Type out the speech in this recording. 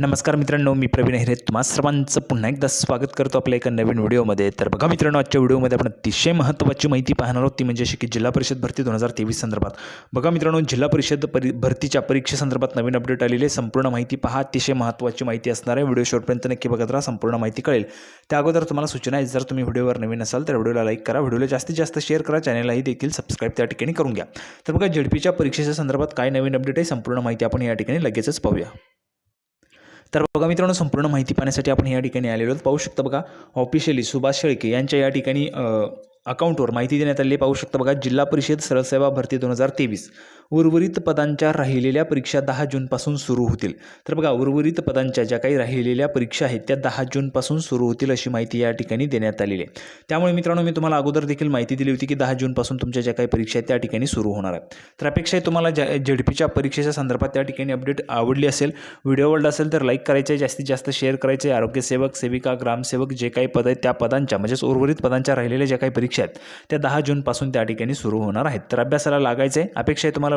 नमस्कार मित्रांनो मी प्रवीण हिरे. तुम्हा सर्वांचं पुन्हा एकदा स्वागत करतो आपल्या एका नवीन व्हिडिओमध्ये. तर बघा मित्रांनो आजच्या व्हिडिओमध्ये आपण अतिशय महत्त्वाची माहिती पाहणार आहोत. ती म्हणजे अशी की जिल्हा परिषद भरती दोन हजार तेवीस संदर्भात. बघा मित्रांनो जिल्हा परिषद परी भरतीच्या परीक्षेसंदर्भात नवीन अपडेट आलेली आहे. संपूर्ण माहिती पहा. अतिशय महत्त्वाची माहिती असणार आहे. व्हिडिओ शेवटपर्यंत नक्की बघत राहा. संपूर्ण माहिती कळेल. त्या अगोदर तुम्हाला सूचना आहे. जर तुम्ही व्हिडिओवर नवीन असाल तर व्हिडिओला लाईक करा. व्हिडिओला जास्तीत जास्त शेअर करा. चॅनललाही देखील सबस्क्राईब त्या ठिकाणी करून घ्या. तर बघा जेडपीच्या परीक्षेच्या संदर्भात काय नवीन अपडेट आहे संपूर्ण माहिती आपण या ठिकाणी लगेचच पाहूया. तर बघा मित्रांनो संपूर्ण माहिती पाहण्यासाठी आपण या ठिकाणी आलेलो आहोत. पाहू शकता बघा ऑफिशियली सुभाष शेळके यांच्या या ठिकाणी अकाउंटवर माहिती देण्यात आली पाहू शकता बघा जिल्हा परिषद सरसेवा भरती दोन हजार तेवीस. उर्वरित पदांच्या राहिलेल्या परीक्षा दहा जूनपासून सुरू होतील. तर बघा उर्वरित पदांच्या ज्या काही राहिलेल्या परीक्षा आहेत त्या दहा जूनपासून सुरू होतील अशी माहिती या ठिकाणी देण्यात आलेली आहे. त्यामुळे मित्रांनो मी तुम्हाला अगोदर देखील माहिती दिली होती की दहा जूनपासून तुमच्या ज्या काही परीक्षा आहेत त्या ठिकाणी सुरू होणार आहेत. तर अपेक्षा आहे तुम्हाला ज्या झेडपीच्या परीक्षेच्या संदर्भात त्या ठिकाणी अपडेट आवडली असेल व्हिडिओ आवडला असेल तर लाईक करायचे जास्तीत जास्त शेअर करायचे आरोग्यसेवक सेविका ग्रामसेवक जे काही पद आहेत त्या पदांच्या म्हणजेच उर्वरित पदांच्या राहिलेल्या ज्या काही परीक्षा आहेत त्या दहा जूनपासून त्या ठिकाणी सुरू होणार आहेत. तर अभ्यासाला लागायचं आहे. अपेक्षा आहे तुम्हाला